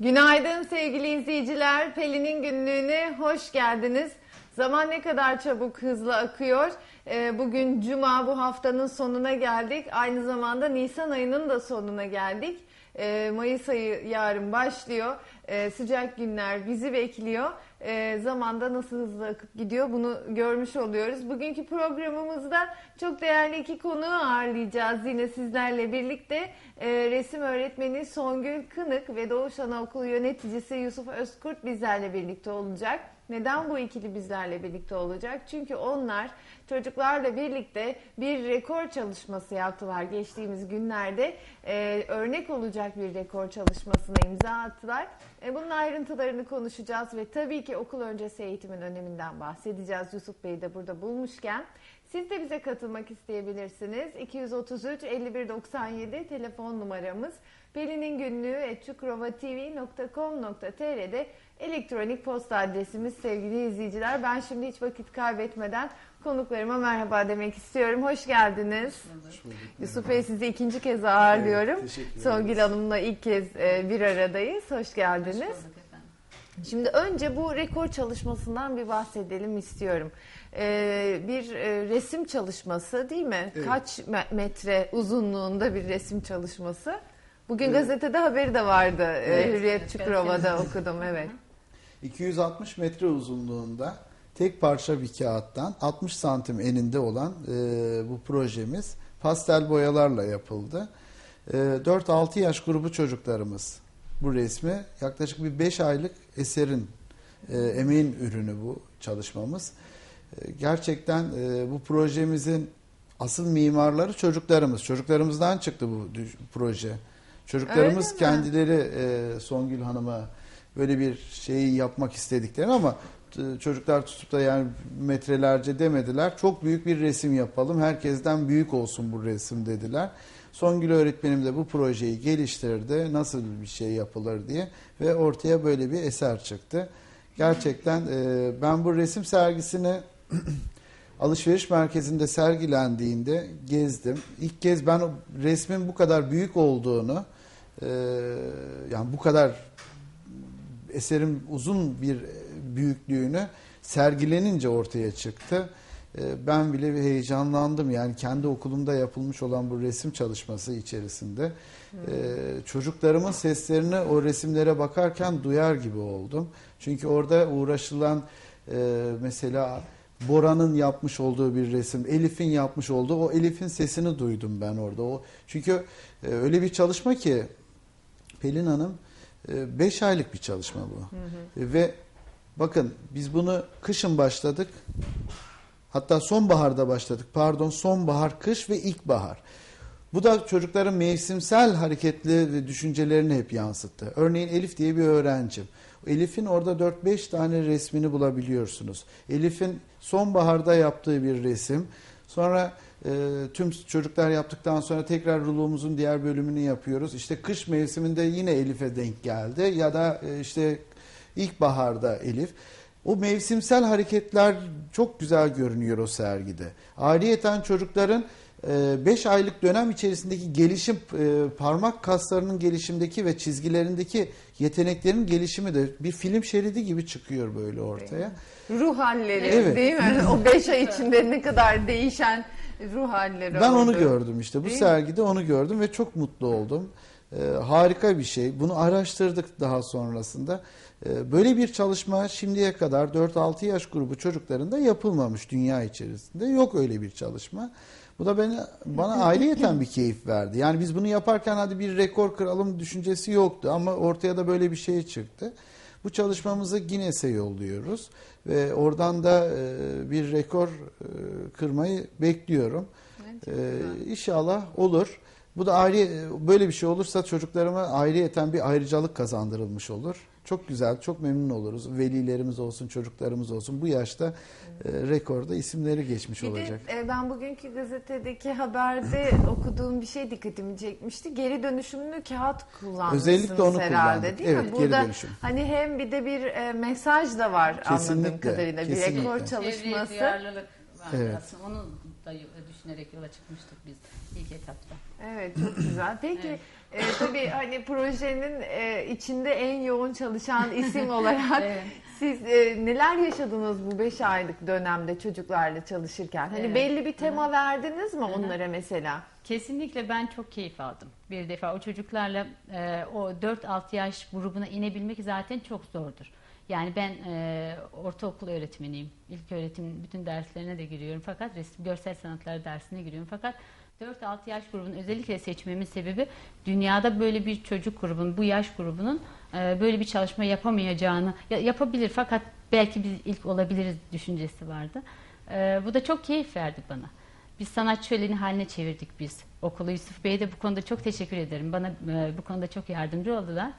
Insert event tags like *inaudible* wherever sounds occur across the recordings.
Günaydın sevgili izleyiciler. Pelin'in günlüğüne hoş geldiniz. Zaman ne kadar çabuk hızlı akıyor. Ee, bugün Cuma bu haftanın sonuna geldik. Aynı zamanda Nisan ayının da sonuna geldik. Ee, Mayıs ayı yarın başlıyor. Ee, sıcak günler bizi bekliyor. Zamanda nasıl hızlı akıp gidiyor bunu görmüş oluyoruz. Bugünkü programımızda çok değerli iki konuğu ağırlayacağız yine sizlerle birlikte. Resim öğretmeni Songül Kınık ve Doğuş Anaokulu yöneticisi Yusuf Özkurt bizlerle birlikte olacak. Neden bu ikili bizlerle birlikte olacak? Çünkü onlar çocuklarla birlikte bir rekor çalışması yaptılar geçtiğimiz günlerde. Ee, örnek olacak bir rekor çalışmasına imza attılar. Ee, bunun ayrıntılarını konuşacağız ve tabii ki okul öncesi eğitimin öneminden bahsedeceğiz. Yusuf Bey'i de burada bulmuşken. Siz de bize katılmak isteyebilirsiniz. 233 51 97 telefon numaramız. Pelin'in günlüğü çukrovatv.com.tr'de elektronik posta adresimiz sevgili izleyiciler. Ben şimdi hiç vakit kaybetmeden konuklarıma merhaba demek istiyorum. Hoş geldiniz. Hoş bulduk. Yusuf Bey sizi ikinci kez ağırlıyorum. Evet, Songül Hanım'la ilk kez e, bir aradayız. Hoş geldiniz. Hoş bulduk efendim. Şimdi önce bu rekor çalışmasından bir bahsedelim istiyorum. Ee, bir e, resim çalışması değil mi? Evet. Kaç metre uzunluğunda bir resim çalışması? Bugün evet. gazetede haberi de vardı. Ee, evet. Hürriyet Çukurova'da okudum evet. 260 metre uzunluğunda tek parça bir kağıttan 60 santim eninde olan e, bu projemiz pastel boyalarla yapıldı. E, 4-6 yaş grubu çocuklarımız bu resmi yaklaşık bir 5 aylık eserin e, emeğin ürünü bu çalışmamız. E, gerçekten e, bu projemizin asıl mimarları çocuklarımız. Çocuklarımızdan çıktı bu proje. Çocuklarımız kendileri e, Songül Hanım'a böyle bir şeyi yapmak istediklerini ama e, çocuklar tutup da yani metrelerce demediler. Çok büyük bir resim yapalım. Herkesten büyük olsun bu resim dediler. Songül öğretmenim de bu projeyi geliştirdi. Nasıl bir şey yapılır diye ve ortaya böyle bir eser çıktı. Gerçekten e, ben bu resim sergisini *clears throat* alışveriş merkezinde sergilendiğinde gezdim. İlk kez ben resmin bu kadar büyük olduğunu e, yani bu kadar eserin uzun bir büyüklüğünü sergilenince ortaya çıktı. Ee, ben bile bir heyecanlandım. Yani kendi okulumda yapılmış olan bu resim çalışması içerisinde hmm. çocuklarımın seslerini o resimlere bakarken duyar gibi oldum. Çünkü orada uğraşılan e, mesela Bora'nın yapmış olduğu bir resim, Elif'in yapmış olduğu o Elif'in sesini duydum ben orada. O çünkü e, öyle bir çalışma ki Pelin Hanım 5 aylık bir çalışma bu. Hı hı. Ve bakın biz bunu kışın başladık. Hatta sonbaharda başladık. Pardon sonbahar, kış ve ilkbahar. Bu da çocukların mevsimsel hareketli ve düşüncelerini hep yansıttı. Örneğin Elif diye bir öğrencim. Elif'in orada 4-5 tane resmini bulabiliyorsunuz. Elif'in sonbaharda yaptığı bir resim. Sonra e, tüm çocuklar yaptıktan sonra tekrar rulomuzun diğer bölümünü yapıyoruz. İşte kış mevsiminde yine Elif'e denk geldi ya da e, işte ilkbaharda Elif. O mevsimsel hareketler çok güzel görünüyor o sergide. Ayrıyeten çocukların 5 e, aylık dönem içerisindeki gelişim, e, parmak kaslarının gelişimdeki ve çizgilerindeki yeteneklerin gelişimi de bir film şeridi gibi çıkıyor böyle ortaya. Ruh halleri evet. değil mi? o 5 ay içinde ne kadar değişen ruh halleri Ben oldu. onu gördüm işte. Bu değil sergide mi? onu gördüm ve çok mutlu oldum. Ee, harika bir şey. Bunu araştırdık daha sonrasında. Ee, böyle bir çalışma şimdiye kadar 4-6 yaş grubu çocuklarında yapılmamış dünya içerisinde. Yok öyle bir çalışma. Bu da beni bana ayrıyeten bir keyif verdi. Yani biz bunu yaparken hadi bir rekor kıralım düşüncesi yoktu ama ortaya da böyle bir şey çıktı. Bu çalışmamızı Guinness'e yolluyoruz ve oradan da e, bir rekor e, kırmayı bekliyorum. E, inşallah olur. Bu da ayrı böyle bir şey olursa çocuklarıma ayrıyeten bir ayrıcalık kazandırılmış olur. Çok güzel, çok memnun oluruz. Velilerimiz olsun, çocuklarımız olsun. Bu yaşta e, rekorda isimleri geçmiş Bir olacak. de e, ben bugünkü gazetedeki haberde okuduğum bir şey dikkatimi çekmişti. Geri dönüşümlü kağıt kullanmışsınız Özellikle onu herhalde kullandık. değil mi? Evet, geri Burada dönüşüm. hani hem bir de bir e, mesaj da var anladığım Kesinlikle, kadarıyla. Bir kesinlikle. rekor Çevreye Çevreye çalışması. var Evet. aslında. Onu da düşünerek yola çıkmıştık biz ilk etapta. Evet çok güzel. Peki Evet. E, tabii hani projenin e, içinde en yoğun çalışan isim olarak *laughs* Evet. siz e, neler yaşadınız bu 5 aylık dönemde çocuklarla çalışırken? Hani Evet. belli bir tema verdiniz mi onlara mesela? Kesinlikle ben çok keyif aldım. Bir defa o çocuklarla e, o 4-6 yaş grubuna inebilmek zaten çok zordur. Yani ben e, ortaokul öğretmeniyim. İlk öğretim bütün derslerine de giriyorum. Fakat resim, görsel sanatlar dersine giriyorum. Fakat 4-6 yaş grubunu özellikle seçmemin sebebi dünyada böyle bir çocuk grubunun, bu yaş grubunun e, böyle bir çalışma yapamayacağını, ya- yapabilir fakat belki biz ilk olabiliriz düşüncesi vardı. E, bu da çok keyif verdi bana. Biz sanat şöleni haline çevirdik biz. Okulu Yusuf Bey'e de bu konuda çok teşekkür ederim. Bana e, bu konuda çok yardımcı oldular.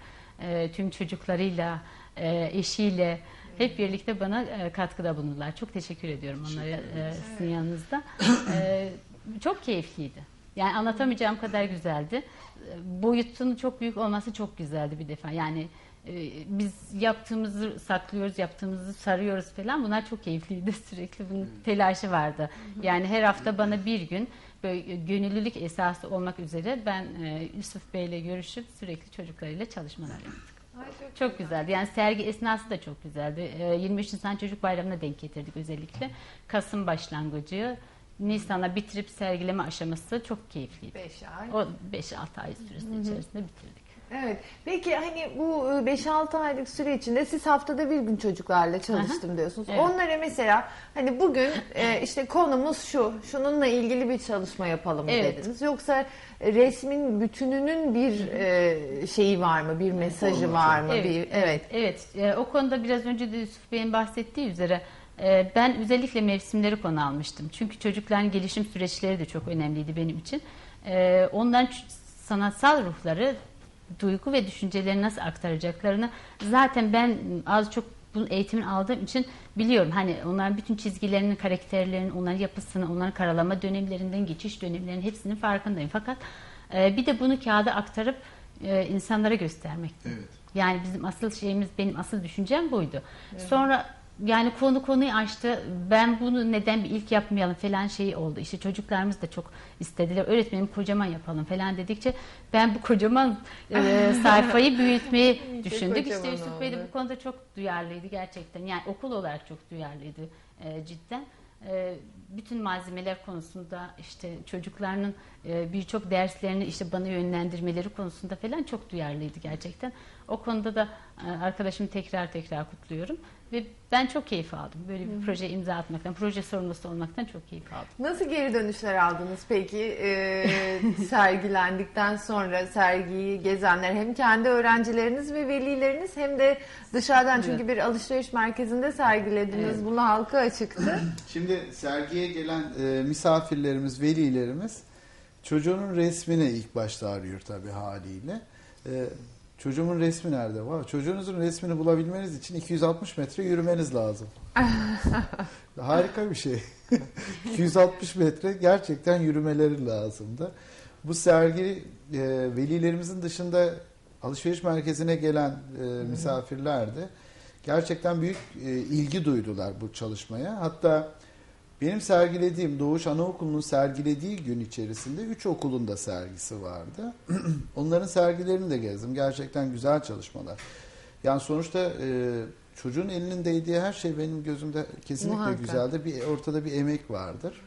E, tüm çocuklarıyla, e, eşiyle hep birlikte bana e, katkıda bulundular. Çok teşekkür ediyorum onlara e, sizin yanınızda. *clears throat* E, çok keyifliydi. Yani anlatamayacağım kadar güzeldi. E, Boyutunun çok büyük olması çok güzeldi bir defa. Yani e, biz yaptığımızı saklıyoruz, yaptığımızı sarıyoruz falan. Bunlar çok keyifliydi *laughs* sürekli. Bunun telaşı vardı. Yani her hafta bana bir gün böyle gönüllülük esası olmak üzere ben e, Yusuf Bey'le görüşüp sürekli çocuklarıyla çalışmalar yaptık. Çok güzeldi. Yani sergi esnası da çok güzeldi. E, 23 Nisan Çocuk Bayramı'na denk getirdik özellikle. Kasım başlangıcı, Nisan'a bitirip sergileme aşaması çok keyifliydi. 5 ay. O 5-6 ay süresinin içerisinde bitirdik. Evet. Peki hani bu 5-6 aylık süre içinde siz haftada bir gün çocuklarla çalıştım diyorsunuz. Evet. Onlara mesela hani bugün e, işte konumuz şu, şununla ilgili bir çalışma yapalım Evet. dediniz. Yoksa resmin bütününün bir e, şeyi var mı, bir mesajı var mı? Evet, Bir, evet. Evet, e, o konuda biraz önce de Yusuf Bey'in bahsettiği üzere e, ben özellikle mevsimleri konu almıştım. Çünkü çocukların gelişim süreçleri de çok önemliydi benim için. E, onların ç- sanatsal ruhları, duygu ve düşünceleri nasıl aktaracaklarını zaten ben az çok bunun eğitimini aldığım için biliyorum. Hani onların bütün çizgilerinin, karakterlerinin, onların yapısını, onların karalama dönemlerinden, geçiş dönemlerinin hepsinin farkındayım. Fakat e, bir de bunu kağıda aktarıp e, insanlara göstermek. Evet. Yani bizim asıl şeyimiz, benim asıl düşüncem buydu. Sonra yani konu konuyu açtı. Ben bunu neden bir ilk yapmayalım falan şey oldu. İşte çocuklarımız da çok istediler. Öğretmenim kocaman yapalım falan dedikçe ben bu kocaman e, *laughs* sayfayı büyütmeyi düşündük. İşte Yusuf Bey de bu konuda çok duyarlıydı gerçekten. Yani okul olarak çok duyarlıydı e, cidden. E, bütün malzemeler konusunda işte çocuklarının e, birçok derslerini işte bana yönlendirmeleri konusunda falan çok duyarlıydı gerçekten. O konuda da e, arkadaşımı tekrar tekrar kutluyorum ve ben çok keyif aldım. Böyle bir proje imza atmaktan, proje sorumlusu olmaktan çok keyif aldım. Nasıl geri dönüşler aldınız peki e, *laughs* sergilendikten sonra sergiyi gezenler hem kendi öğrencileriniz ve velileriniz hem de dışarıdan çünkü bir alışveriş merkezinde sergilediniz. Evet. Bunu halka açıktı. *clears throat* Şimdi sergiye gelen e, misafirlerimiz, velilerimiz çocuğunun resmini ilk başta arıyor tabii haliyle. E, çocuğumun resmi nerede? Var. Çocuğunuzun resmini bulabilmeniz için 260 metre yürümeniz lazım. *laughs* Harika bir şey. *laughs* 260 metre gerçekten yürümeleri lazımdı. Bu sergi e, velilerimizin dışında alışveriş merkezine gelen e, misafirler de gerçekten büyük e, ilgi duydular bu çalışmaya. Hatta benim sergilediğim Doğuş Anaokulu'nun sergilediği gün içerisinde 3 okulun da sergisi vardı. *clears throat* Onların sergilerini de gezdim. Gerçekten güzel çalışmalar. Yani sonuçta e, çocuğun elinin değdiği her şey benim gözümde kesinlikle Muhakkak. güzeldi. Bir ortada bir emek vardır.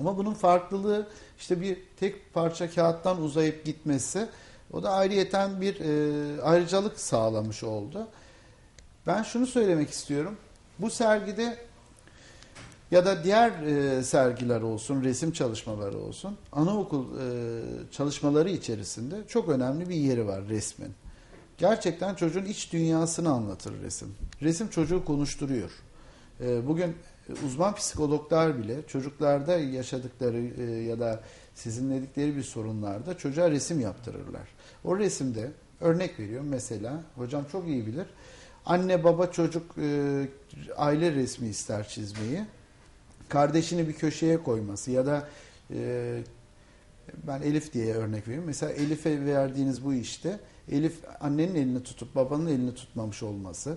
Ama bunun farklılığı işte bir tek parça kağıttan uzayıp gitmesi o da ayrıyeten bir e, ayrıcalık sağlamış oldu. Ben şunu söylemek istiyorum. Bu sergide ya da diğer e, sergiler olsun, resim çalışmaları olsun, anaokul e, çalışmaları içerisinde çok önemli bir yeri var resmin. Gerçekten çocuğun iç dünyasını anlatır resim. Resim çocuğu konuşturuyor. E, bugün uzman psikologlar bile çocuklarda yaşadıkları e, ya da sizinledikleri bir sorunlarda çocuğa resim yaptırırlar. O resimde Örnek veriyorum mesela, hocam çok iyi bilir. Anne baba çocuk e, aile resmi ister çizmeyi. Kardeşini bir köşeye koyması ya da e, ben Elif diye örnek veriyorum. Mesela Elif'e verdiğiniz bu işte Elif annenin elini tutup babanın elini tutmamış olması.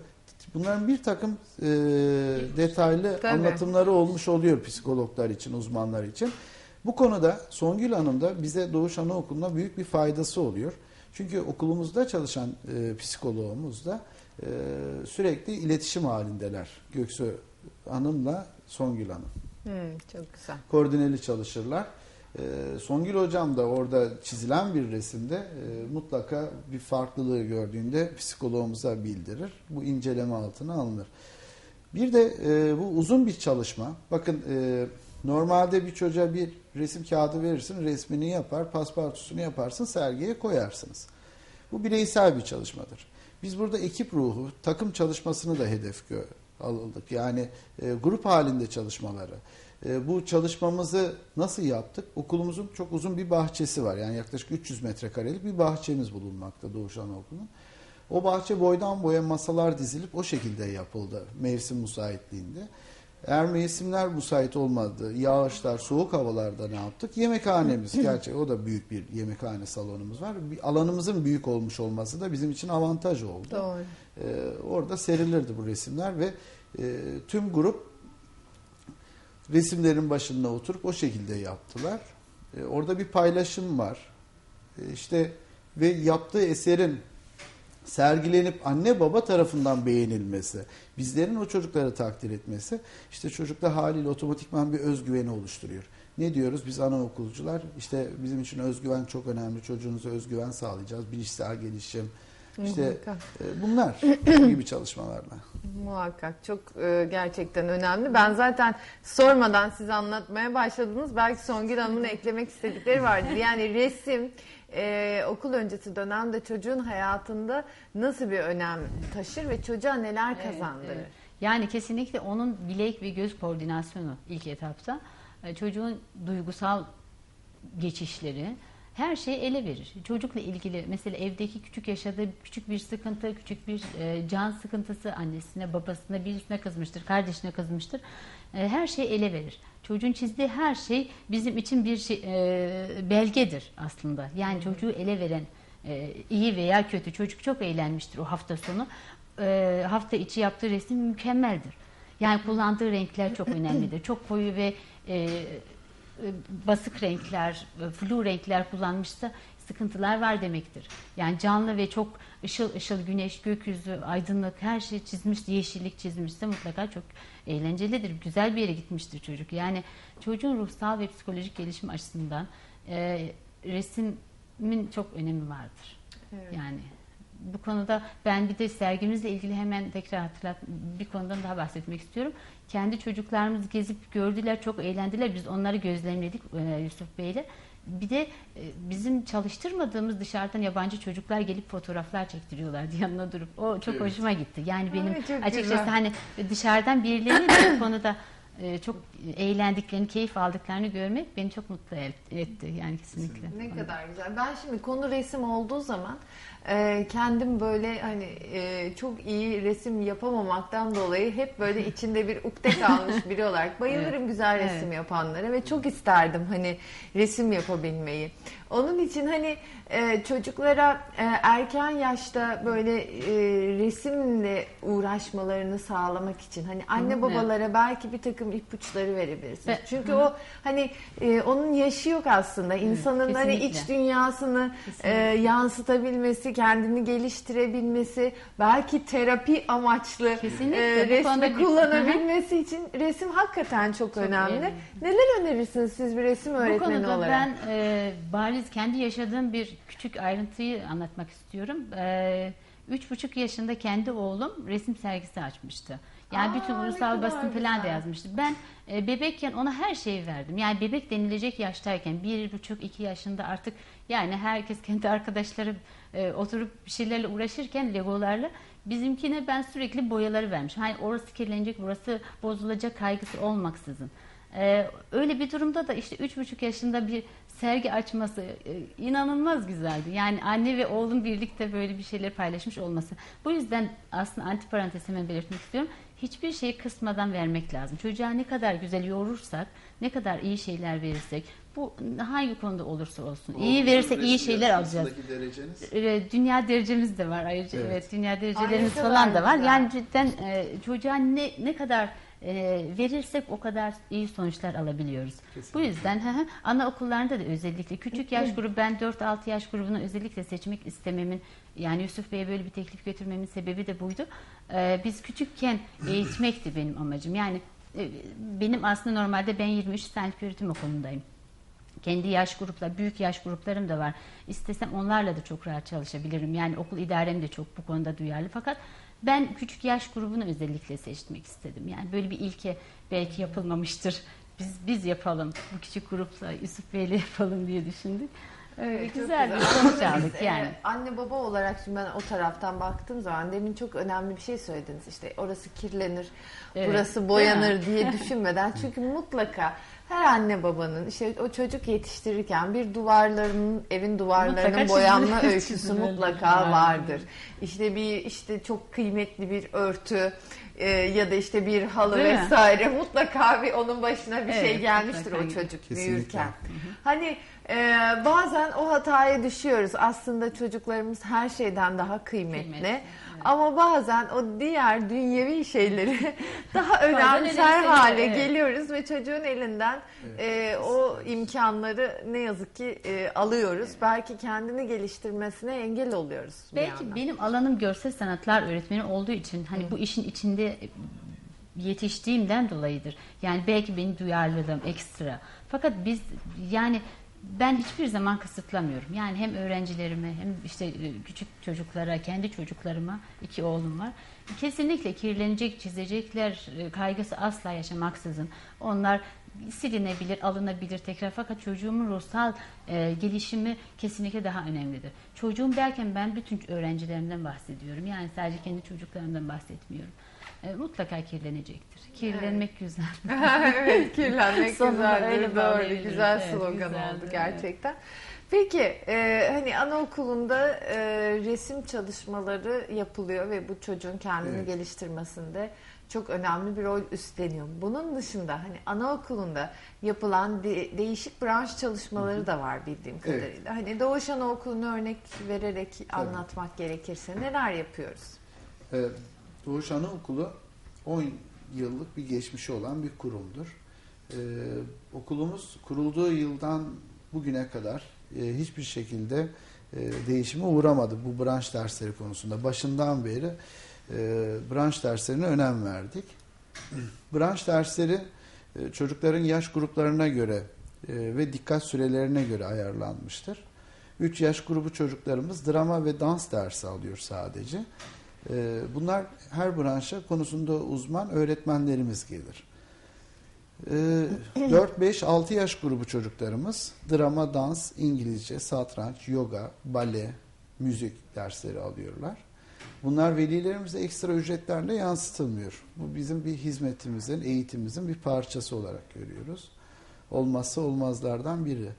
Bunların bir takım e, detaylı Tabii. anlatımları olmuş oluyor psikologlar için, uzmanlar için. Bu konuda Songül Hanım da bize Doğuş Anaokulu'na büyük bir faydası oluyor. Çünkü okulumuzda çalışan e, psikoloğumuz da e, sürekli iletişim halindeler. Göksu Hanım'la Songül Hanım Çok güzel. koordineli çalışırlar. Ee, Songül hocam da orada çizilen bir resimde e, mutlaka bir farklılığı gördüğünde psikoloğumuza bildirir. Bu inceleme altına alınır. Bir de e, bu uzun bir çalışma. Bakın e, normalde bir çocuğa bir resim kağıdı verirsin, resmini yapar, paspartusunu yaparsın, sergiye koyarsınız. Bu bireysel bir çalışmadır. Biz burada ekip ruhu, takım çalışmasını da hedef gö- aldık. Yani e, grup halinde çalışmaları. E, bu çalışmamızı nasıl yaptık? Okulumuzun çok uzun bir bahçesi var. Yani yaklaşık 300 metrekarelik bir bahçemiz bulunmakta Doğuş Anaokulu'nun. O bahçe boydan boya masalar dizilip o şekilde yapıldı mevsim müsaitliğinde. Eğer mevsimler müsait olmadı, yağışlar, soğuk havalarda ne yaptık? Yemekhanemiz *clears throat* gerçek o da büyük bir yemekhane salonumuz var. Bir alanımızın büyük olmuş olması da bizim için avantaj oldu. Doğru. Ee, orada serilirdi bu resimler ve e, tüm grup resimlerin başında oturup o şekilde yaptılar. E, orada bir paylaşım var. E, işte ve yaptığı eserin sergilenip anne baba tarafından beğenilmesi, bizlerin o çocukları takdir etmesi, işte çocukta haliyle otomatikman bir özgüveni oluşturuyor. Ne diyoruz biz anaokulcular? İşte bizim için özgüven çok önemli. Çocuğunuza özgüven sağlayacağız. Bilişsel gelişim. İşte e, bunlar *clears throat* gibi çalışmalarla. Muhakkak çok e, gerçekten önemli. Ben zaten sormadan siz anlatmaya başladınız. Belki Songül Hanım'ın eklemek istedikleri vardır. *laughs* Yani resim e, okul öncesi dönemde çocuğun hayatında nasıl bir önem taşır ve çocuğa neler Evet, kazandırır? evet. Yani kesinlikle onun bilek ve göz koordinasyonu ilk etapta e, çocuğun duygusal geçişleri her şeyi ele verir. Çocukla ilgili mesela evdeki küçük yaşadığı küçük bir sıkıntı, küçük bir e, can sıkıntısı annesine, babasına, birisine kızmıştır, kardeşine kızmıştır. E, her şeyi ele verir. Çocuğun çizdiği her şey bizim için bir şey, e, belgedir aslında. Yani çocuğu ele veren e, iyi veya kötü çocuk çok eğlenmiştir o hafta sonu. E, hafta içi yaptığı resim mükemmeldir. Yani kullandığı renkler çok önemlidir. Çok koyu ve e, basık renkler, e, flu renkler kullanmışsa sıkıntılar var demektir. Yani canlı ve çok ışıl ışıl güneş, gökyüzü, aydınlık her şey çizmiş, yeşillik çizmişse mutlaka çok eğlencelidir. Güzel bir yere gitmiştir çocuk. Yani çocuğun ruhsal ve psikolojik gelişim açısından e, resimin çok önemi vardır. Evet. Yani bu konuda ben bir de sergimizle ilgili hemen tekrar hatırlat bir konudan daha bahsetmek istiyorum. Kendi çocuklarımız gezip gördüler, çok eğlendiler. Biz onları gözlemledik e, Yusuf Bey'le. Bir de e, bizim çalıştırmadığımız dışarıdan yabancı çocuklar gelip fotoğraflar çektiriyorlardı *laughs* yanına durup. O çok Evet. hoşuma gitti. Yani benim Ay, açıkçası güzel. hani dışarıdan birilerinin bu konuda e, çok eğlendiklerini, keyif aldıklarını görmek beni çok mutlu et- etti. Yani kesinlikle. Ne kadar güzel. Ben şimdi konu resim olduğu zaman e, kendim böyle hani e, çok iyi resim yapamamaktan dolayı hep böyle *laughs* içinde bir ukde kalmış biri olarak bayılırım güzel Evet. resim yapanlara ve çok isterdim hani resim yapabilmeyi. Onun için hani e, çocuklara e, erken yaşta böyle e, resimle uğraşmalarını sağlamak için hani anne Hı, babalara belki bir takım ipuçları verebilirsiniz. Ve- Çünkü Hı. o hani e, onun yaşı yok aslında. İnsanın hani kesinlikle. iç dünyasını e, yansıtabilmesi, kendini geliştirebilmesi, belki terapi amaçlı Kesinlikle. e, Bu resmi kullanabilmesi için resim hakikaten çok, Çok önemli. önemli. Neler önerirsiniz siz bir resim Bu öğretmeni konuda olarak? ben e, bariz kendi yaşadığım bir küçük ayrıntıyı anlatmak istiyorum. E, üç buçuk yaşında kendi oğlum resim sergisi açmıştı. Yani Aa, bütün ulusal basın falan da yazmıştı. Ben e, bebekken ona her şeyi verdim. Yani bebek denilecek yaştayken bir buçuk iki yaşında artık yani herkes kendi arkadaşları e, oturup bir şeylerle uğraşırken legolarla bizimkine ben sürekli boyaları vermiş. Hani orası kirlenecek, burası bozulacak kaygısı olmaksızın. Ee, öyle bir durumda da işte üç buçuk yaşında bir sergi açması e, inanılmaz güzeldi. Yani anne ve oğlum birlikte böyle bir şeyler paylaşmış olması. Bu yüzden aslında antiparantez hemen belirtmek istiyorum. Hiçbir şeyi kısmadan vermek lazım. Çocuğa ne kadar güzel yoğurursak, ne kadar iyi şeyler verirsek, bu hangi konuda olursa olsun. iyi verirsek iyi şeyler alacağız. dereceniz? Ee, Dünya derecemiz de var ayrıca Evet. evet, dünya derecelerimiz Ay, falan da var. güzel. Yani cidden e, çocuğa ne ne kadar e, verirsek o kadar iyi sonuçlar alabiliyoruz. Kesinlikle. Bu yüzden hı hı, anaokullarında da özellikle küçük yaş grubu ben 4-6 yaş grubunu özellikle seçmek istememin yani Yusuf Bey'e böyle bir teklif götürmemin sebebi de buydu. Ee, biz küçükken eğitmekti benim amacım. Yani e, benim aslında normalde ben 23 Science Öğretim Okulu'ndayım. Kendi yaş gruplar, büyük yaş gruplarım da var. İstesem onlarla da çok rahat çalışabilirim. Yani okul idarem de çok bu konuda duyarlı. Fakat ben küçük yaş grubunu özellikle seçmek istedim. Yani böyle bir ilke belki yapılmamıştır. Biz biz yapalım. Bu küçük grupla Yusuf Bey'le *laughs* yapalım diye düşündük. Evet, çok güzel bir güzel. sonuç aldık biz, yani. e, anne baba olarak şimdi ben o taraftan baktığım zaman demin çok önemli bir şey söylediniz. İşte orası kirlenir, Evet. burası boyanır diye düşünmeden. Çünkü mutlaka her anne babanın işte o çocuk yetiştirirken bir duvarlarının evin duvarlarının Mutlaka boyanma öyküsü mutlaka vardır. vardır. İşte bir işte çok kıymetli bir örtü e, ya da işte bir halı Değil mi? vesaire mutlaka bir onun başına bir şey Evet, gelmiştir mutlaka. o çocuk Kesinlikle. büyürken. Hani e, bazen o hataya düşüyoruz. Aslında çocuklarımız her şeyden daha kıymetli. Kıymetli, Ama bazen o diğer dünyevi şeyleri *laughs* daha önemser hale evet. geliyoruz ve çocuğun elinden e, o imkanları ne yazık ki e, alıyoruz. Belki kendini geliştirmesine engel oluyoruz. Belki benim alanım görsel sanatlar öğretmeni olduğu için hani bu işin içinde yetiştiğimden dolayıdır. Yani belki benim duyarlılığım ekstra. Fakat biz yani ben hiçbir zaman kısıtlamıyorum. Yani hem öğrencilerime hem işte e, küçük çocuklara, kendi çocuklarıma iki oğlum var. Kesinlikle kirlenecek, çizecekler e, kaygısı asla yaşamaksızın. Onlar silinebilir, alınabilir tekrar. Fakat çocuğumun ruhsal e, gelişimi kesinlikle daha önemlidir. Çocuğum derken ben bütün öğrencilerimden bahsediyorum. Yani sadece kendi çocuklarımdan bahsetmiyorum. E, mutlaka kirlenecektir. Kirlenmek güzel. *laughs* evet kirlenmek güzeldir. öyle Doğru. Güzel Evet, slogan güzeldi, oldu evet. gerçekten. Peki e, hani anaokulunda e, resim çalışmaları yapılıyor ve bu çocuğun kendini Evet. geliştirmesinde çok önemli bir rol üstleniyor. Bunun dışında hani anaokulunda yapılan de- değişik branş çalışmaları da var bildiğim Evet. kadarıyla. Hani Doğuş Anaokulu'nu örnek vererek anlatmak gerekirse neler yapıyoruz? Evet, Doğuş Anaokulu 10 yıllık bir geçmişi olan bir kurumdur. Ee, okulumuz kurulduğu yıldan bugüne kadar e, hiçbir şekilde e, değişime uğramadı bu branş dersleri konusunda. Başından beri e, branş derslerine önem verdik. branş dersleri e, çocukların yaş gruplarına göre e, ve dikkat sürelerine göre ayarlanmıştır. 3 yaş grubu çocuklarımız drama ve dans dersi alıyor sadece. Ee, Bunlar her branşa konusunda uzman öğretmenlerimiz gelir. Ee, 4-5-6 yaş grubu çocuklarımız drama, dans, İngilizce, satranç, yoga, bale, müzik dersleri alıyorlar. Bunlar velilerimize ekstra ücretlerle yansıtılmıyor. Bu bizim bir hizmetimizin, eğitimimizin bir parçası olarak görüyoruz. Olmazsa olmazlardan biri.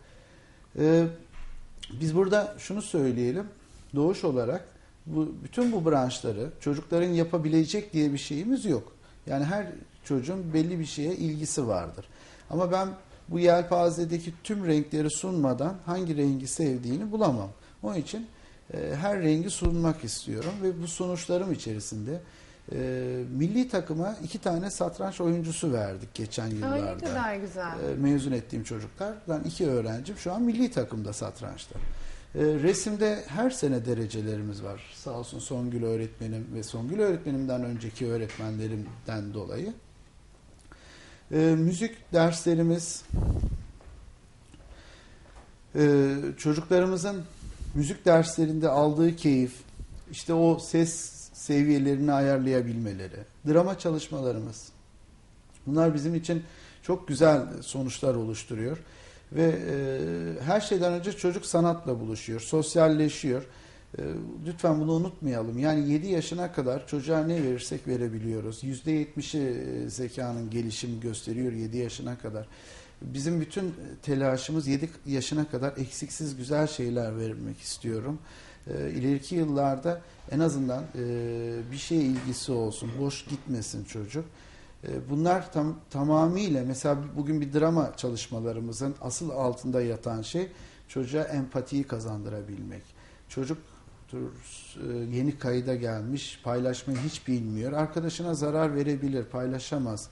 Ee, biz burada şunu söyleyelim. Doğuş olarak bu bütün bu branşları çocukların yapabilecek diye bir şeyimiz yok. Yani her çocuğun belli bir şeye ilgisi vardır. Ama ben bu yelpazedeki tüm renkleri sunmadan hangi rengi sevdiğini bulamam. Onun için e, her rengi sunmak istiyorum ve bu sonuçlarım içerisinde e, milli takıma iki tane satranç oyuncusu verdik geçen yıllarda kadar güzel. e, mezun ettiğim çocuklardan iki öğrencim şu an milli takımda satrançta. E, resimde her sene derecelerimiz var. Sağ olsun Songül öğretmenim ve Songül öğretmenimden önceki öğretmenlerimden dolayı. E, müzik derslerimiz e, çocuklarımızın müzik derslerinde aldığı keyif, işte o ses seviyelerini ayarlayabilmeleri, drama çalışmalarımız, Bunlar bizim için çok güzel sonuçlar oluşturuyor. Ve e, her şeyden önce çocuk sanatla buluşuyor, sosyalleşiyor. E, lütfen bunu unutmayalım. Yani 7 yaşına kadar çocuğa ne verirsek verebiliyoruz. %70'i e, zekanın gelişimi gösteriyor 7 yaşına kadar. Bizim bütün telaşımız 7 yaşına kadar eksiksiz güzel şeyler vermek istiyorum. E, ileriki yıllarda en azından e, bir şeye ilgisi olsun, boş gitmesin çocuk. E, bunlar tam tamamıyla mesela bugün bir drama çalışmalarımızın asıl altında yatan şey çocuğa empatiyi kazandırabilmek. Çocuk e, yeni kayıda gelmiş, paylaşmayı hiç bilmiyor. Arkadaşına zarar verebilir, paylaşamaz.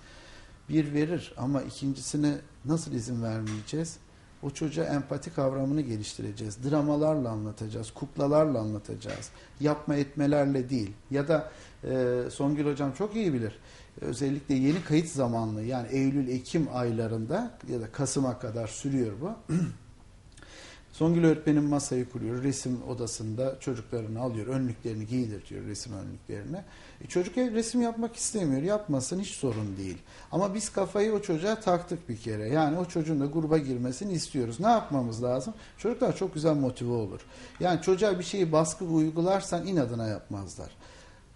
Bir verir ama ikincisine nasıl izin vermeyeceğiz? O çocuğa empati kavramını geliştireceğiz. Dramalarla anlatacağız, kuklalarla anlatacağız. Yapma etmelerle değil. Ya da e, Songül Hocam çok iyi bilir. Özellikle yeni kayıt zamanlı yani Eylül-Ekim aylarında ya da Kasım'a kadar sürüyor bu. *clears throat* Songül öğretmenim masayı kuruyor. Resim odasında çocuklarını alıyor. Önlüklerini giydirtiyor resim önlüklerini. E, çocuk resim yapmak istemiyor. Yapmasın hiç sorun değil. Ama biz kafayı o çocuğa taktık bir kere. Yani o çocuğun da gruba girmesini istiyoruz. Ne yapmamız lazım? Çocuklar çok güzel motive olur. Yani çocuğa bir şeyi baskı uygularsan inadına yapmazlar.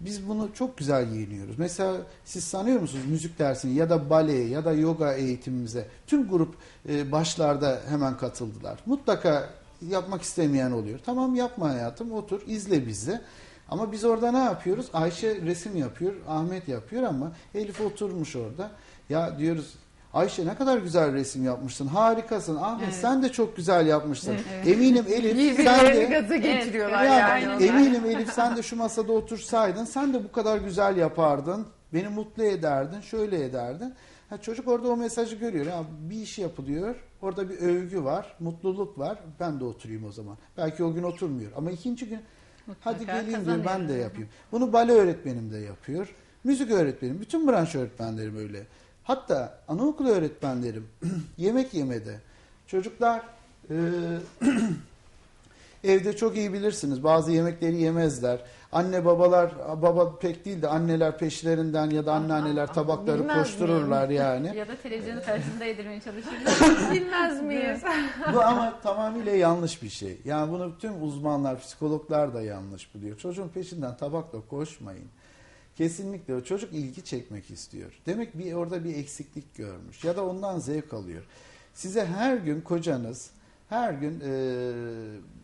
Biz bunu çok güzel yeğiniyoruz. Mesela siz sanıyor musunuz müzik dersini ya da baleye ya da yoga eğitimimize tüm grup e, başlarda hemen katıldılar. Mutlaka yapmak istemeyen oluyor. Tamam yapma hayatım otur izle bizi. Ama biz orada ne yapıyoruz? Ayşe resim yapıyor, Ahmet yapıyor ama Elif oturmuş orada. Ya diyoruz Ayşe ne kadar güzel resim yapmışsın. Harikasın. Ahmet Evet. sen de çok güzel yapmışsın. Evet. Eminim Elif sen de gaza getiriyorlar Evet, yani. aynen. eminim Elif sen de şu masada otursaydın sen de bu kadar güzel yapardın. Beni mutlu ederdin, şöyle ederdin. Ha, çocuk orada o mesajı görüyor. Ya bir iş yapılıyor. Orada bir övgü var, mutluluk var. Ben de oturayım o zaman. Belki o gün oturmuyor ama ikinci gün Mutlaka hadi geleyim diyor ben de yapayım. Bunu bale öğretmenim de yapıyor. Müzik öğretmenim, bütün branş öğretmenlerim öyle. Hatta anaokulu öğretmenlerim *clears throat* yemek yemede çocuklar e, *clears throat* Evde çok iyi bilirsiniz. Bazı yemekleri yemezler. Anne babalar, baba pek değil de anneler peşlerinden ya da anneanneler tabakları bilmez koştururlar yani. *laughs* Ya da televizyonun karşısında yedirmeye çalışırlar. *laughs* Bilmez miyiz? *laughs* Bu ama tamamıyla yanlış bir şey. Yani bunu tüm uzmanlar, psikologlar da yanlış buluyor. Çocuğun peşinden tabakla koşmayın. Kesinlikle o çocuk ilgi çekmek istiyor. Demek bir orada bir eksiklik görmüş ya da ondan zevk alıyor. Size her gün kocanız her gün e,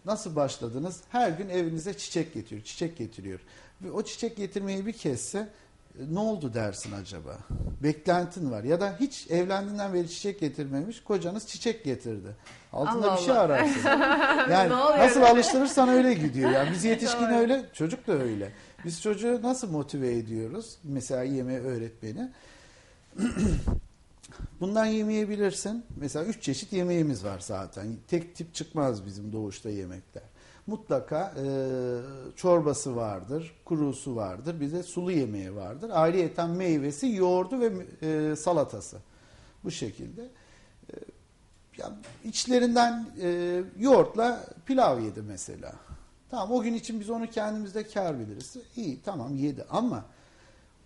nasıl başladınız? Her gün evinize çiçek getiriyor, çiçek getiriyor. Ve o çiçek getirmeyi bir kesse e, ne oldu dersin acaba? Beklentin var ya da hiç evlendiğinden beri çiçek getirmemiş, kocanız çiçek getirdi. Altında Allah bir şey Allah. ararsın. *laughs* Yani nasıl öyle? alıştırırsan öyle gidiyor. Yani biz *laughs* yetişkin öyle, çocuk da öyle. Biz çocuğu nasıl motive ediyoruz? Mesela yeme öğretmeni. *clears throat* Bundan yemeyebilirsin. Mesela üç çeşit yemeğimiz var zaten. Tek tip çıkmaz bizim doğuşta yemekler. Mutlaka e, çorbası vardır, kurusu vardır, bir de sulu yemeği vardır. Ayrıyeten meyvesi, yoğurdu ve e, salatası. Bu şekilde. E, ya içlerinden e, yoğurtla pilav yedi mesela. Tamam o gün için biz onu kendimizde kar biliriz. İyi tamam yedi ama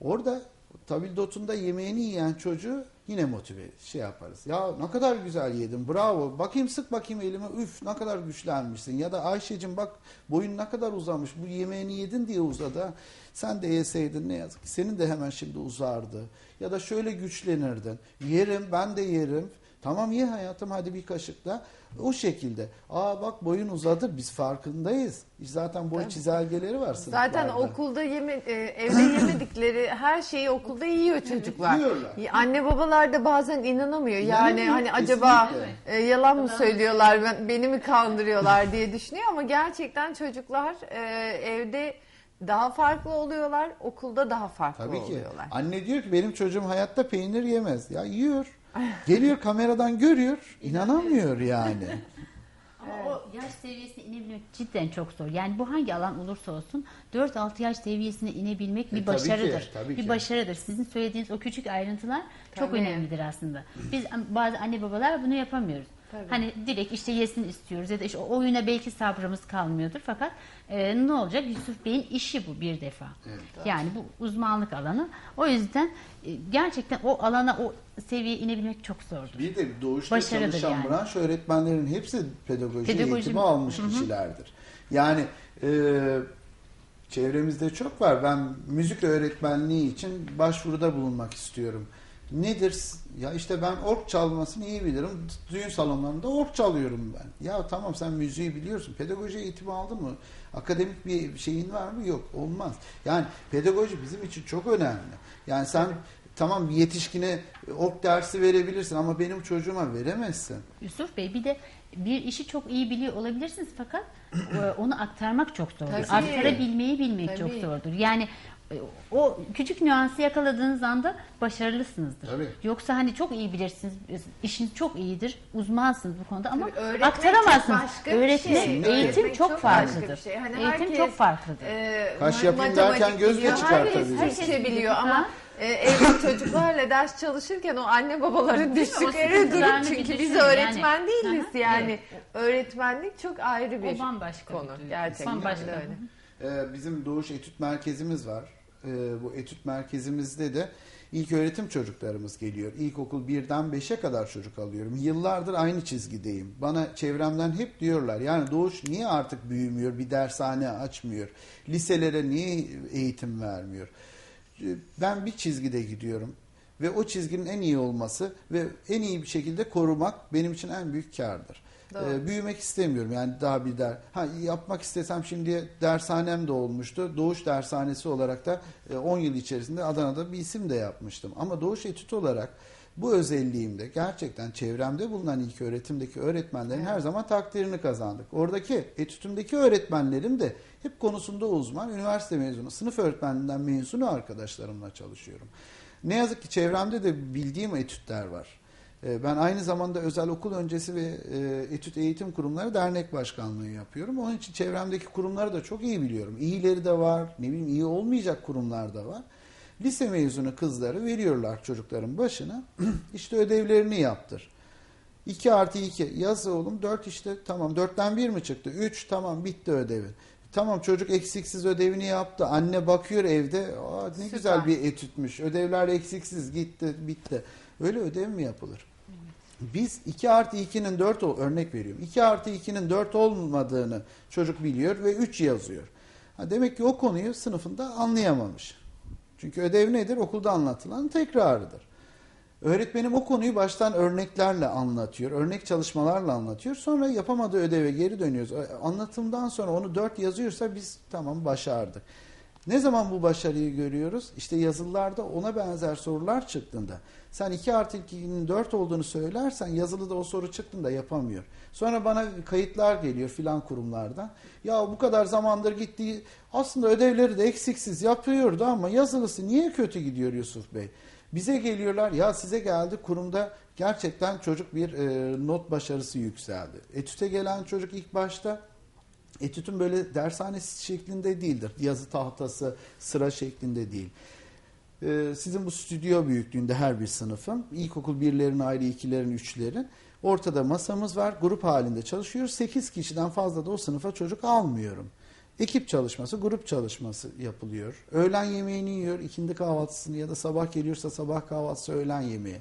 orada tabildotunda yemeğini yiyen çocuğu yine motive şey yaparız. Ya ne kadar güzel yedin bravo bakayım sık bakayım elime üf ne kadar güçlenmişsin. Ya da Ayşe'cim bak boyun ne kadar uzamış bu yemeğini yedin diye uzadı. Sen de yeseydin ne yazık ki senin de hemen şimdi uzardı. Ya da şöyle güçlenirdin. Yerim ben de yerim. Tamam ye hayatım hadi bir kaşıkla. O şekilde. Aa bak boyun uzadı biz farkındayız. Zaten boy Tabii. çizelgeleri var Zaten sınıflarda. okulda yeme, e, evde yemedikleri her şeyi okulda yiyor çocuklar. yiyorlar. Anne babalar da bazen inanamıyor. Yani İnanamıyor, hani acaba kesinlikle. e, yalan mı söylüyorlar, ben- beni mi kandırıyorlar diye düşünüyor ama gerçekten çocuklar e, evde daha farklı oluyorlar, okulda daha farklı Tabii ki. oluyorlar. Anne diyor ki benim çocuğum hayatta peynir yemez. Ya yiyor. Geliyor kameradan görüyor. *laughs* inanamıyor yani. *laughs* Ama o yaş seviyesine inebilmek cidden çok zor. Yani bu hangi alan olursa olsun 4-6 yaş seviyesine inebilmek bir E, tabii ki, başarıdır. tabii bir ki. başarıdır. Sizin söylediğiniz o küçük ayrıntılar çok Tabii. önemlidir aslında. Biz bazı anne babalar bunu yapamıyoruz. Tabii. Hani direkt işte yesin istiyoruz ya da işte oyuna belki sabrımız kalmıyordur fakat e, ne olacak Yusuf Bey'in işi bu bir defa. Yani bu uzmanlık alanı. O yüzden e, gerçekten o alana o seviyeye inebilmek çok zordur. Bir de doğuşta Başarıdır çalışan yani. branş öğretmenlerin hepsi pedagoji, Pedagoji- eğitimi almış kişilerdir. Yani e, çevremizde çok var. Ben müzik öğretmenliği için başvuruda bulunmak istiyorum. Nedir? Ya işte ben ork çalmasını iyi bilirim. Düğün salonlarında ork çalıyorum ben. Ya tamam sen müziği biliyorsun. Pedagoji eğitimi aldın mı? Akademik bir şeyin var mı? Yok. Olmaz. Yani pedagoji bizim için çok önemli. Yani sen tamam yetişkine ork dersi verebilirsin ama benim çocuğuma veremezsin. Yusuf Bey bir de bir işi çok iyi biliyor olabilirsiniz fakat e, onu aktarmak çok zordur. Tabii. Aktarabilmeyi bilmek çok Tabii. zordur. Yani o küçük nüansı yakaladığınız anda başarılısınızdır. Tabii. Yoksa hani çok iyi bilirsiniz, işiniz çok iyidir, uzmansınız bu konuda ama Tabii öğretmek aktaramazsınız. çok başka bir Öğretme, şey. eğitim Öğretmek çok, çok farklıdır. şey. Hani eğitim herkes, çok farklıdır. e, Kaş yapayım derken göz de biliyor. çıkar Herkes- tabii. Herkes biliyor ama e, evde çocuklarla ders çalışırken o anne babaların düştükleri durum çünkü biz öğretmen Yani- değiliz yani. Öğretmenlik çok ayrı bir o bambaşka konu. bir. Gerçekten Bambaşka. öyle. Ee, bizim Doğuş Etüt Merkezimiz var. Ee, bu etüt merkezimizde de ilk öğretim çocuklarımız geliyor. İlkokul 1'den 5'e kadar çocuk alıyorum. Yıllardır aynı çizgideyim. Bana çevremden hep diyorlar yani Doğuş niye artık büyümüyor, bir dershane açmıyor? Liselere niye eğitim vermiyor? Ee, Ben bir çizgide gidiyorum ve o çizginin en iyi olması ve en iyi bir şekilde korumak benim için en büyük kârdır. Doğru. Ee, büyümek istemiyorum yani daha bir der. Ha yapmak istesem şimdi dershanem de olmuştu. Doğuş Dershanesi olarak da e, 10 yıl içerisinde Adana'da bir isim de yapmıştım. Ama Doğuş Etüt olarak bu özelliğimde gerçekten çevremde bulunan ilk öğretimdeki öğretmenlerin her zaman takdirini kazandık. Oradaki etütümdeki öğretmenlerim de hep konusunda uzman, üniversite mezunu, sınıf öğretmeninden mezunu arkadaşlarımla çalışıyorum. Ne yazık ki çevremde de bildiğim etütler var. Ee, Ben aynı zamanda özel okul öncesi ve e, etüt eğitim kurumları dernek başkanlığı yapıyorum. Onun için çevremdeki kurumları da çok iyi biliyorum. İyileri de var, ne bileyim iyi olmayacak kurumlar da var. Lise mezunu kızları veriyorlar çocukların başına. *clears throat* işte ödevlerini yaptır. 2 artı 2 yaz oğlum 4 işte tamam 4'ten 1 mi çıktı? 3 tamam bitti ödevin. Tamam çocuk eksiksiz ödevini yaptı. Anne bakıyor evde. Aa, ne Süper. güzel bir etütmüş. Ödevler eksiksiz gitti bitti. Öyle ödev mi yapılır? Biz 2 artı 2'nin 4 ol, örnek veriyorum. 2 artı 2'nin 4 olmadığını çocuk biliyor ve 3 yazıyor. Ha demek ki o konuyu sınıfında anlayamamış. Çünkü ödev nedir? Okulda anlatılan tekrarıdır. Öğretmenim o konuyu baştan örneklerle anlatıyor. Örnek çalışmalarla anlatıyor. Sonra yapamadığı ödeve geri dönüyoruz. Anlatımdan sonra onu 4 yazıyorsa biz tamam başardık. Ne zaman bu başarıyı görüyoruz? İşte yazılılarda ona benzer sorular çıktığında. Sen 2 artı 2'nin 4 olduğunu söylersen yazılıda o soru çıktığında yapamıyor. Sonra bana kayıtlar geliyor filan kurumlardan. Ya bu kadar zamandır gittiği aslında ödevleri de eksiksiz yapıyordu ama yazılısı niye kötü gidiyor Yusuf Bey? Bize geliyorlar ya size geldi kurumda gerçekten çocuk bir e, not başarısı yükseldi. Etüte gelen çocuk ilk başta etütün böyle dershanesi şeklinde değildir. Yazı tahtası sıra şeklinde değil. Ee, sizin bu stüdyo büyüklüğünde her bir sınıfın. İlkokul birlerin ayrı, ikilerin, üçlerin. Ortada masamız var. Grup halinde çalışıyoruz. 8 kişiden fazla da o sınıfa çocuk almıyorum. Ekip çalışması, grup çalışması yapılıyor. Öğlen yemeğini yiyor, ikindi kahvaltısını ya da sabah geliyorsa sabah kahvaltısı, öğlen yemeği.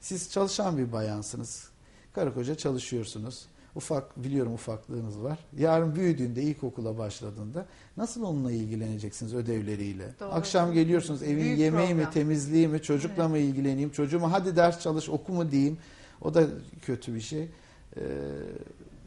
Siz çalışan bir bayansınız. Karı koca çalışıyorsunuz. Ufak biliyorum ufaklığınız var. Yarın büyüdüğünde ilkokula başladığında nasıl onunla ilgileneceksiniz ödevleriyle? Doğru. Akşam geliyorsunuz evin Büyük yemeği mi, program. temizliği mi, çocukla mı ilgileneyim, çocuğuma hadi ders çalış, oku mu diyeyim. O da kötü bir şey. Ee,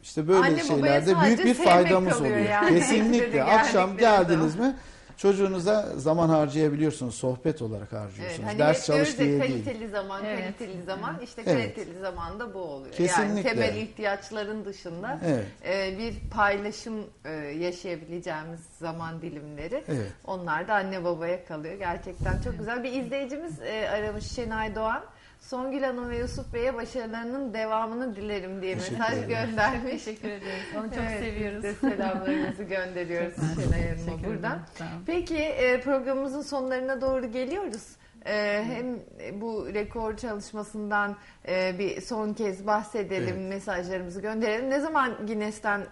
işte böyle Anne şeylerde büyük bir faydamız oluyor. yani. *laughs* Kesinlikle. Akşam geldiniz mi çocuğunuza zaman harcayabiliyorsunuz. Sohbet olarak harcıyorsunuz. Evet, hani Ders çalış diye değil. kaliteli zaman, Evet. kaliteli zaman. İşte Evet. kaliteli zaman da bu oluyor. Yani Kesinlikle. temel ihtiyaçların dışında Evet. e, bir paylaşım e, yaşayabileceğimiz zaman dilimleri. Evet. Onlar da anne babaya kalıyor. Gerçekten çok güzel. Bir izleyicimiz e, aramış Şenay Doğan. Songül Hanım ve Yusuf Bey'e başarılarının devamını dilerim diye Teşekkür mesaj ederim. göndermiş. Teşekkür ederiz. Onu çok Evet, seviyoruz. biz de *laughs* selamlarımızı gönderiyoruz Şenay Hanım'a buradan. olun. Peki e, programımızın sonlarına doğru geliyoruz. E, hem bu rekor çalışmasından e, bir son kez bahsedelim, Evet. mesajlarımızı gönderelim. Ne zaman Guinness'ten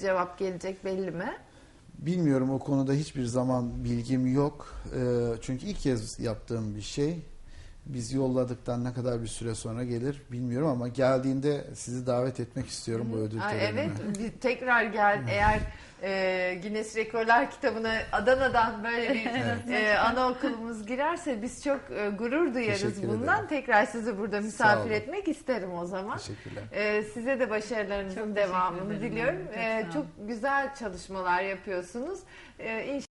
cevap gelecek belli mi? Bilmiyorum o konuda hiçbir zaman bilgim yok. Çünkü ilk kez yaptığım bir şey. Biz yolladıktan ne kadar bir süre sonra gelir bilmiyorum ama geldiğinde sizi davet etmek istiyorum bu ödül törenine. evet bir tekrar gel eğer e, Guinness Rekorlar kitabına Adana'dan böyle bir *laughs* e, anaokulumuz girerse biz çok e, gurur duyarız Teşekkür bundan. ederim. Tekrar sizi burada misafir etmek isterim o zaman. Teşekkürler. E, size de başarılarınızın Çok devamını diliyorum. Çok E, çok güzel çalışmalar yapıyorsunuz. E, inşallah